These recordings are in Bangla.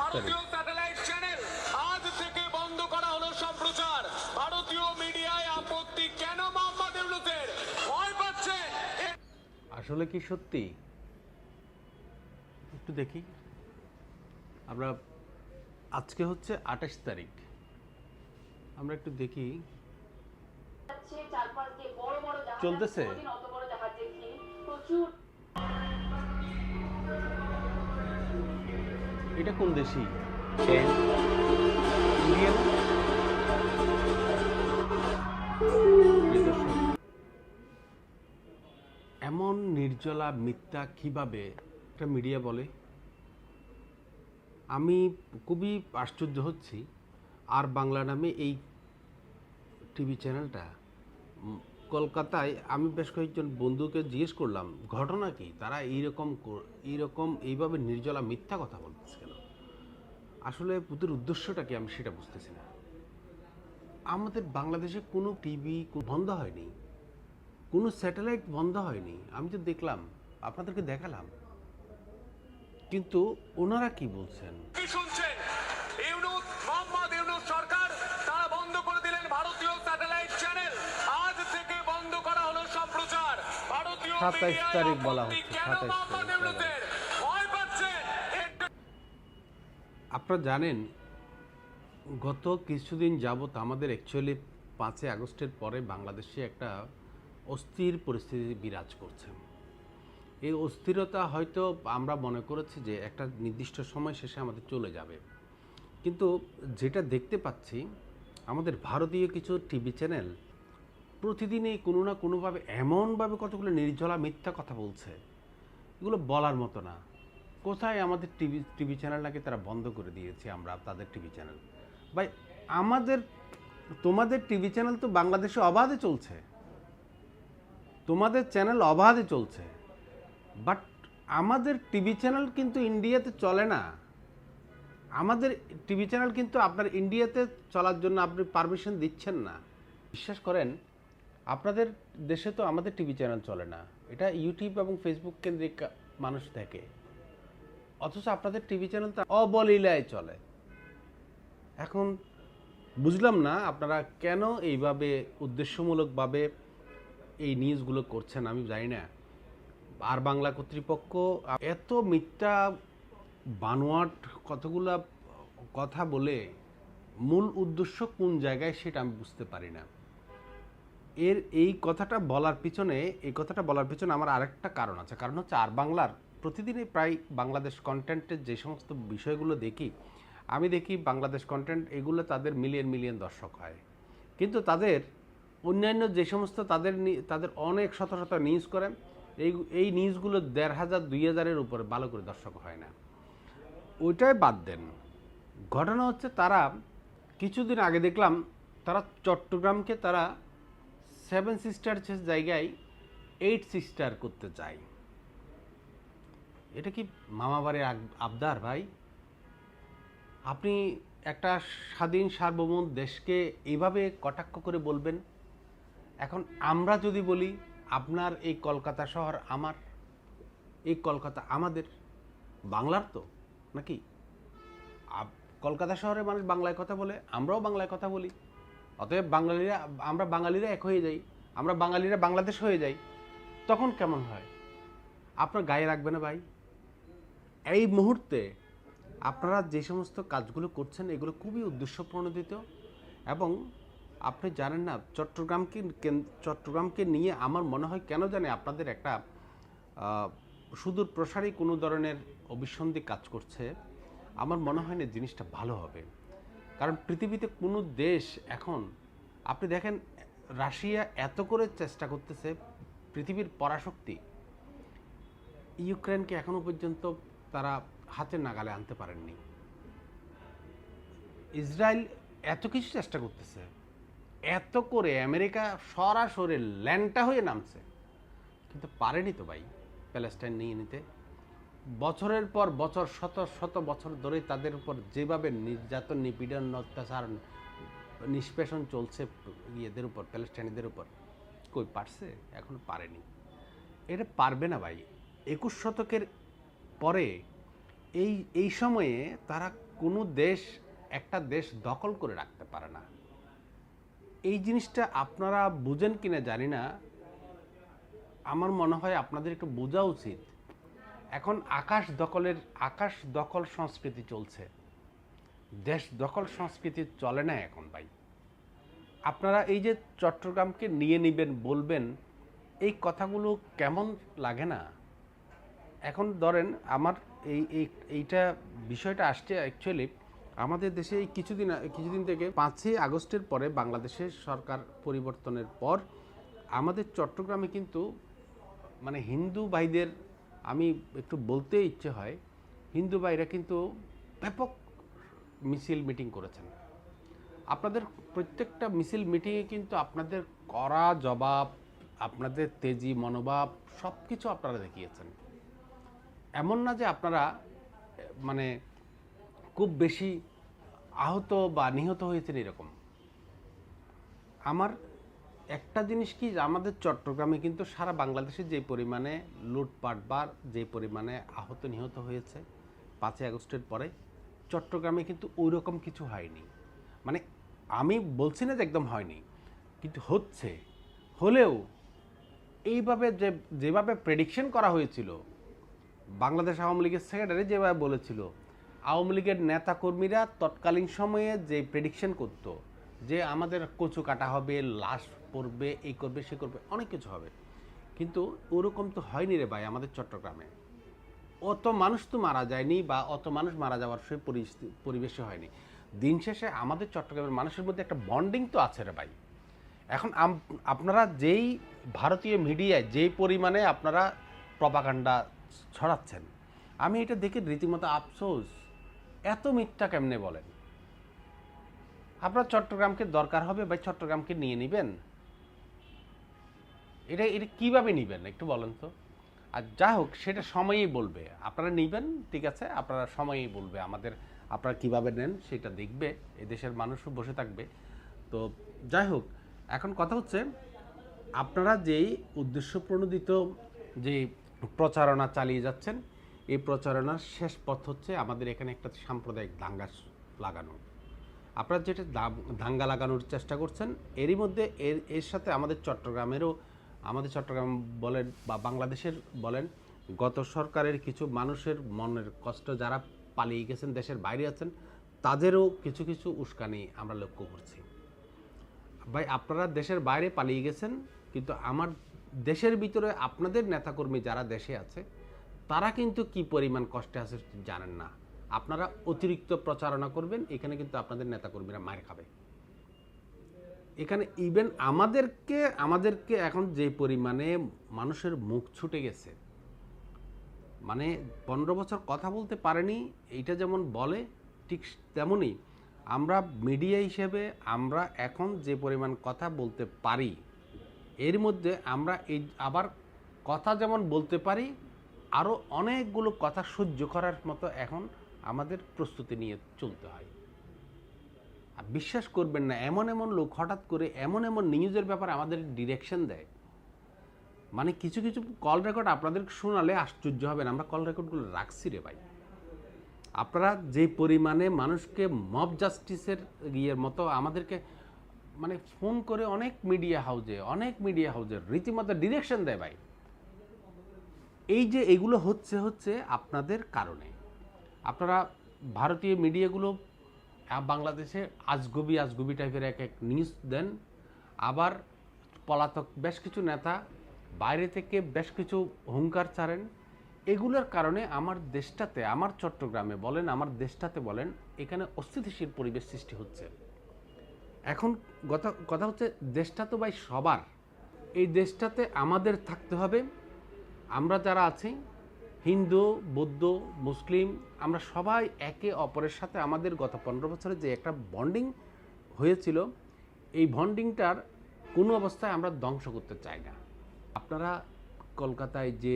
ভারতীয় স্যাটেলাইট চ্যানেল আজ থেকে বন্ধ করা হলো সম্প্রচার। ভারতীয় মিডিয়ায় আপত্তি কেন মোহাম্মদ ইউনুসের? ভয় পাচ্ছেন আসলে কি সত্যি? একটু দেখি। আমরা আজকে হচ্ছে আঠাশ তারিখ। আমরা একটু দেখি। চলতেছে? প্রচুর এটা কোন দেশি? এমন নির্জলা মিথ্যা কীভাবে একটা মিডিয়া বলে? আমি খুবই আশ্চর্য হচ্ছি। আর বাংলা নামে এই টিভি চ্যানেলটা কলকাতায় আমি বেশ কয়েকজন বন্ধুকে জিজ্ঞেস করলাম, ঘটনা কি? তারা এইরকম এইরকম, এইভাবে নির্জলা মিথ্যা কথা বলতেছে। আসলে ওদের উদ্দেশ্যটা কি আমি সেটা বুঝতেছি না। আমাদের বাংলাদেশে কোনো টিভি বন্ধ হয়নি কোনো স্যাটেলাইট বন্ধ হয়নি। আমি তো দেখলাম আপনাদেরকে দেখালাম। কিন্তু ওনারা কি বলছেন? কি শুনছেন? ইউনুস মোহাম্মদ ইউনুস সরকার তারা বন্ধ করে দিলেন ভারতীয় স্যাটেলাইট চ্যানেল। আজ থেকে বন্ধ করা হলো সম্প্রচার। ভারতীয় 27 তারিখ বলা হচ্ছে, কেন 27 তারিখ বলা ইউনুসের ভয় পাচ্ছেন একটু আপনারা জানেন, গত কিছুদিন যাবৎ আমাদের অ্যাকচুয়ালি পাঁচই আগস্টের পরে বাংলাদেশে একটা অস্থির পরিস্থিতি বিরাজ করছে। এই অস্থিরতা হয়তো আমরা মনে করেছি যে একটা নির্দিষ্ট সময় শেষে আমাদের চলে যাবে। কিন্তু যেটা দেখতে পাচ্ছি, আমাদের ভারতীয় কিছু টিভি চ্যানেল প্রতিদিনই কোনো না কোনোভাবে এমনভাবে কতগুলো নির্জলা মিথ্যা কথা বলছে। এগুলো বলার মতো না। কোথায় আমাদের টিভি টিভি চ্যানেলটাকে তারা বন্ধ করে দিয়েছে আমরা, তাদের টিভি চ্যানেল? ভাই, আমাদের, তোমাদের টিভি চ্যানেল তো বাংলাদেশে অবাধে চলছে। তোমাদের চ্যানেল অবাধে চলছে। বাট আমাদের টিভি চ্যানেল কিন্তু ইন্ডিয়াতে চলে না। আমাদের টিভি চ্যানেল কিন্তু আপনার ইন্ডিয়াতে চলার জন্য আপনি পারমিশন দিচ্ছেন না। বিশ্বাস করেন, আপনাদের দেশে তো আমাদের টিভি চ্যানেল চলে না। এটা ইউটিউব এবং ফেসবুক কেন্দ্রিক মানুষ দেখে। অথচ আপনাদের টিভি চ্যানেল তো অবলীলায় চলে। এখন বুঝলাম না আপনারা কেন এইভাবে উদ্দেশ্যমূলকভাবে এই নিউজগুলো করছেন আমি জানি না। আর বাংলা কর্তৃপক্ষ এত মিথ্যা বানোয়াট কতগুলা কথা বলে মূল উদ্দেশ্য কোন জায়গায় সেটা আমি বুঝতে পারি না। এর এই কথাটা বলার পিছনে, এই কথাটা বলার পিছনে আমার আরেকটা কারণ আছে। কারণ হচ্ছে আর বাংলার প্রতিদিনই প্রায় বাংলাদেশ কন্টেন্টের যে সমস্ত বিষয়গুলো দেখি, আমি দেখি বাংলাদেশ কন্টেন্ট এগুলো তাদের মিলিয়ন মিলিয়ন দর্শক হয়। কিন্তু তাদের অন্যান্য যে সমস্ত তাদের তাদের অনেক শত শত নিউজ করেন এই এই নিউজগুলো দেড় হাজার, দুই হাজারের উপরে ভালো করে দর্শক হয় না। ওইটাই বাদ দেন। ঘটনা হচ্ছে তারা কিছুদিন আগে দেখলাম তারা চট্টগ্রামকে তারা সেভেন সিস্টার জায়গায় এইট সিস্টার করতে চায়। এটা কি মামাবাড়ির আবদার ভাই? আপনি একটা স্বাধীন সার্বভৌম দেশকে এইভাবে কটাক্ষ করে বলবেন? এখন আমরা যদি বলি, আপনার এই কলকাতা শহর আমার, এই কলকাতা আমাদের, বাংলার তো, নাকি? কলকাতা শহরে মানুষ বাংলায় কথা বলে, আমরাও বাংলায় কথা বলি। অতএব বাঙালিরা, আমরা বাঙালিরা এক হয়ে যাই, আমরা বাঙালিরা বাংলাদেশ হয়ে যাই, তখন কেমন হয়? আপনার গায়ে রাখবে না ভাই? এই মুহূর্তে আপনারা যে সমস্ত কাজগুলো করছেন, এগুলো খুবই উদ্দেশ্য প্রণোদিত এবং আপনি জানেন না, চট্টগ্রামকে চট্টগ্রামকে নিয়ে আমার মনে হয় কেন জানে আপনাদের একটা সুদূর প্রসারী কোনো ধরনের অভিসন্ধি কাজ করছে। আমার মনে হয় না জিনিসটা ভালো হবে। কারণ পৃথিবীতে কোনো দেশ এখন, আপনি দেখেন, রাশিয়া এত করে চেষ্টা করতেছে পৃথিবীর পরাশক্তি। ইউক্রেনকে এখনও পর্যন্ত তারা হাতের নাগালে আনতে পারেননি। ইসরায়েল এত কিছু চেষ্টা করতেছে। এত করে আমেরিকা সরাসরি ল্যান্ডটা হয়ে নামছে। কিন্তু পারেনি তো ভাই প্যালেস্টাইন নিয়ে নিতে। বছরের পর বছর, শত শত বছর ধরে তাদের উপর যেভাবে নির্যাতন, নিপীড়ন, অত্যাচার, নিষ্পেষণ চলছে ইয়েদের উপর, প্যালেস্টাইনিদের উপর, কই পারছে? এখন পারেনি। এটা পারবে না ভাই। একুশ শতকের পরে এই এই সময়ে তারা কোনো দেশ, একটা দেশ দখল করে রাখতে পারে না। এই জিনিসটা আপনারা বুঝেন কিনা জানি না। আমার মনে হয় আপনাদের একটু বোঝা উচিত। এখন আকাশ দখলের, আকাশ দখল সংস্কৃতি চলছে। দেশ দখল সংস্কৃতি চলে না এখন ভাই। আপনারা এই যে চট্টগ্রামকে নিয়ে নেবেন, বলবেন, এই কথাগুলো কেমন লাগে না? এখন ধরেন আমার এই এই, এইটা বিষয়টা আসছে অ্যাকচুয়ালি আমাদের দেশে এই কিছুদিন কিছুদিন থেকে পাঁচই আগস্টের পরে বাংলাদেশের সরকার পরিবর্তনের পর আমাদের চট্টগ্রামে কিন্তু মানে হিন্দু ভাইদের, আমি একটু বলতে ইচ্ছে হয়, হিন্দু ভাইরা কিন্তু ব্যাপক মিছিল মিটিং করেছেন। আপনাদের প্রত্যেকটা মিছিল মিটিংয়ে কিন্তু আপনাদের কড়া জবাব, আপনাদের তেজি মনোভাব সব কিছু আপনারা দেখিয়েছেন। এমন না যে আপনারা মানে খুব বেশি আহত বা নিহত হয়েছেন এরকম। আমার একটা জিনিস কি আমাদের চট্টগ্রামে কিন্তু সারা বাংলাদেশে যে পরিমাণে লুটপাট বা যে পরিমাণে আহত নিহত হয়েছে পাঁচই আগস্টের পরে, চট্টগ্রামে কিন্তু ওই রকম কিছু হয়নি। মানে আমি বলছি না যে একদম হয়নি, কিন্তু হচ্ছে। হলেও এইভাবে যে, যেভাবে প্রেডিকশন করা হয়েছিল বাংলাদেশ আওয়ামী লীগের সেক্রেটারি যেভাবে বলেছিল, আওয়ামী লীগের নেতাকর্মীরা তৎকালীন সময়ে যে প্রেডিকশন করত, যে আমাদের কচু কাটা হবে, লাশ পড়বে, এই করবে, সে করবে, অনেক কিছু হবে। কিন্তু ওরকম তো হয়নি রে ভাই আমাদের চট্টগ্রামে। অত মানুষ তো মারা যায়নি বা অত মানুষ মারা যাওয়ার সেই পরিবেশে হয়নি। দিন শেষে আমাদের চট্টগ্রামের মানুষের মধ্যে একটা বন্ডিং তো আছে রে ভাই। এখন আপনারা যেই ভারতীয় মিডিয়ায় যেই পরিমাণে আপনারা প্রপাগান্ডা ছড়াচ্ছেন। আমি এটা দেখে রীতিমতো আফসোস, এত মিথ্যা কেমনে বলেন? আপনার চট্টগ্রামকে দরকার হবে বা চট্টগ্রামকে নিয়ে নেবেন। এটা এটা কীভাবে নেবেন একটু বলেন তো? আর যা হোক, সেটা সময়ই বলবে। আপনারা নেবেন, ঠিক আছে? আপনারা সময়ই বলবে আমাদের, আপনারা কীভাবে নেন সেটা দেখবে এই দেশের মানুষও বসে থাকবে। তো যাই হোক, এখন কথা হচ্ছে, আপনারা যেই উদ্দেশ্য প্রণোদিত যে প্রচারণা চালিয়ে যাচ্ছেন। এই প্রচারণার শেষ পথ হচ্ছে আমাদের এখানে একটা সাম্প্রদায়িক দাঙ্গা লাগানো। আপনারা যেটা দাঙ্গা লাগানোর চেষ্টা করছেন, এরই মধ্যে এর এর সাথে আমাদের চট্টগ্রামেরও, আমাদের চট্টগ্রাম বলেন বা বাংলাদেশের বলেন, গত সরকারের কিছু মানুষের মনের কষ্ট যারা পালিয়ে গেছেন, দেশের বাইরে আছেন, তাদেরও কিছু কিছু উস্কানি আমরা লক্ষ্য করছি। ভাই, আপনারা দেশের বাইরে পালিয়ে গেছেন, কিন্তু আমার দেশের ভিতরে আপনাদের নেতাকর্মী যারা দেশে আছে, তারা কিন্তু কি পরিমাণ কষ্টে আছে জানেন না। আপনারা অতিরিক্ত প্রচারণা করবেন, এখানে কিন্তু আপনাদের নেতাকর্মীরা মার খাবে। এখানে ইভেন আমাদেরকে আমাদেরকে এখন যে পরিমাণে মানুষের মুখ ছুটে গেছে মানে পনেরো বছর কথা বলতে পারেনি, এইটা যেমন বলে, ঠিক তেমনই আমরা মিডিয়া হিসেবে আমরা এখন যে পরিমাণ কথা বলতে পারি এর মধ্যে আমরা এই আবার কথা যেমন বলতে পারি আরও অনেকগুলো কথা সহ্য করার মতো এখন আমাদের প্রস্তুতি নিয়ে চলতে হয়। আর বিশ্বাস করবেন না, এমন এমন লোক হঠাৎ করে এমন এমন নিউজের ব্যাপারে আমাদের ডিরেকশন দেয়। মানে কিছু কিছু কল রেকর্ড আপনাদের শোনালে আশ্চর্য হবেন, আমরা কল রেকর্ডগুলো রাখছি রে ভাই। আপনারা যে পরিমাণে মানুষকে মব জাস্টিসের ইয়ের মতো আমাদেরকে মানে ফোন করে অনেক মিডিয়া হাউজে অনেক মিডিয়া হাউজে রীতিমতো ডিরেকশন দেয় ভাই। এই যে এগুলো হচ্ছে হচ্ছে আপনাদের কারণে। আপনারা ভারতীয় মিডিয়াগুলো বাংলাদেশে আজগুবি আজগুবি টাইপের এক এক নিউজ দেন। আবার পলাতক বেশ কিছু নেতা বাইরে থেকে বেশ কিছু হুঙ্কার ছাড়েন। এগুলোর কারণে আমার দেশটাতে, আমার চট্টগ্রামে বলেন, আমার দেশটাতে বলেন, এখানে অস্থিতিশীল পরিবেশ সৃষ্টি হচ্ছে। এখন কথা কথা হচ্ছে দেশটা তো ভাই সবার। এই দেশটাতে আমাদের থাকতে হবে। আমরা যারা আছি, হিন্দু, বৌদ্ধ, মুসলিম, আমরা সবাই একে অপরের সাথে আমাদের গত পনেরো বছরে যে একটা বন্ডিং হয়েছিল, এই বন্ডিংটার কোনো অবস্থায় আমরা ধ্বংস করতে চাই না। আপনারা কলকাতায় যে,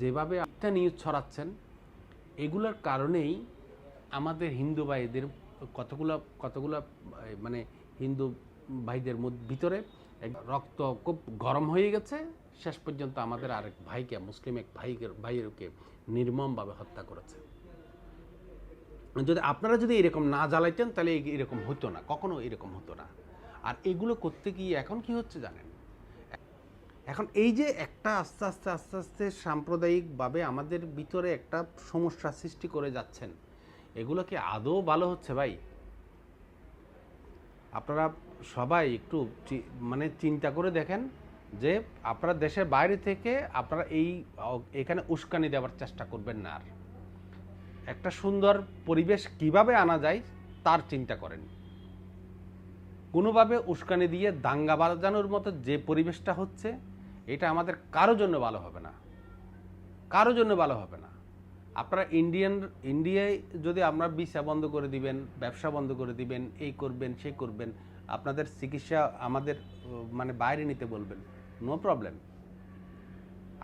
যেভাবে একটা নিউজ ছড়াচ্ছেন, এগুলোর কারণেই আমাদের হিন্দু ভাইদের কতগুলো কতগুলো মানে হিন্দু ভাইদের ভিতরে রক্ত খুব গরম হয়ে গেছে। শেষ পর্যন্ত আমাদের আরেক ভাইকে, মুসলিম এক ভাইকে, ভাইয়েরকে নির্মমভাবে হত্যা করেছে। যদি আপনারা যদি এরকম না জ্বালাইতেন, তাহলে এরকম হতো না, কখনো এরকম হতো না। আর এগুলো করতে গিয়ে এখন কি হচ্ছে জানেন? এখন এই যে একটা আস্তে আস্তে আস্তে আস্তে সাম্প্রদায়িকভাবে আমাদের ভিতরে একটা সমস্যা সৃষ্টি করে যাচ্ছেন, এগুলো কি আদৌ ভালো হচ্ছে ভাই? আপনারা সবাই একটু মানে চিন্তা করে দেখেন যে আপনারা দেশের বাইরে থেকে আপনারা এই এখানে উস্কানি দেওয়ার চেষ্টা করবেন না আর। একটা সুন্দর পরিবেশ কীভাবে আনা যায় তার চিন্তা করেন। কোনোভাবে উস্কানি দিয়ে দাঙ্গা বাজানোর মতো যে পরিবেশটা হচ্ছে, এটা আমাদের কারও জন্য ভালো হবে না। কারও জন্য ভালো হবে না। আপনারা ইন্ডিয়ান ইন্ডিয়ায় যদি আমরা ভিসা বন্ধ করে দিবেন, ব্যবসা বন্ধ করে দিবেন, এই করবেন, সে করবেন, আপনাদের চিকিৎসা আমাদের মানে বাইরে নিতে বলবেন নো প্রবলেম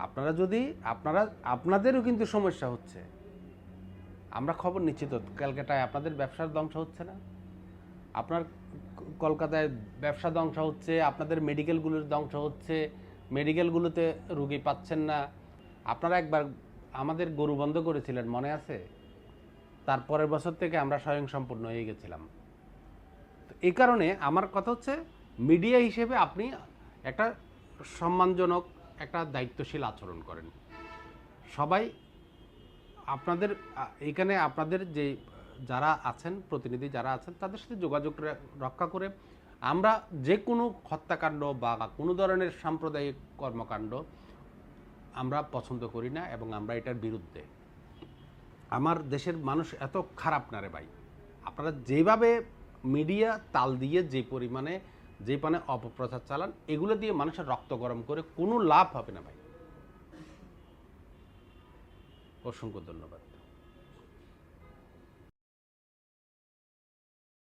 আপনারা যদি, আপনারা, আপনাদেরও কিন্তু সমস্যা হচ্ছে। আমরা খবর নিচ্ছি তো, ক্যালকাটায় আপনাদের ব্যবসার ধ্বংস হচ্ছে না। আপনার কলকাতায় ব্যবসা ধ্বংস হচ্ছে, আপনাদের মেডিকেলগুলোর ধ্বংস হচ্ছে মেডিকেলগুলোতে রুগী পাচ্ছেন না। আপনারা একবার আমাদের গরু বন্ধ করেছিলেন, মনে আছে? তারপরের বছর থেকে আমরা স্বয়ংসম্পূর্ণ হয়ে গেছিলাম। তো এই কারণে আমার কথা হচ্ছে মিডিয়া হিসেবে আপনি একটা সম্মানজনক, একটা দায়িত্বশীল আচরণ করেন। সবাই আপনাদের, এখানে আপনাদের যে যারা আছেন, প্রতিনিধি যারা আছেন, তাদের সাথে যোগাযোগ রক্ষা করে আমরা যে কোনো হত্যাকাণ্ড বা কোনো ধরনের সাম্প্রদায়িক কর্মকাণ্ড আমরা পছন্দ করি না এবং আমরা এটার বিরুদ্ধে। আমার দেশের মানুষ এত খারাপ না রে ভাই। আপনারা যেভাবে মিডিয়া তাল দিয়ে যে পরিমাণে, যে পানে অপপ্রচার চালান, এগুলো দিয়ে মানুষের রক্ত গরম করে কোনো লাভ হবে না ভাই। অসংখ্য ধন্যবাদ।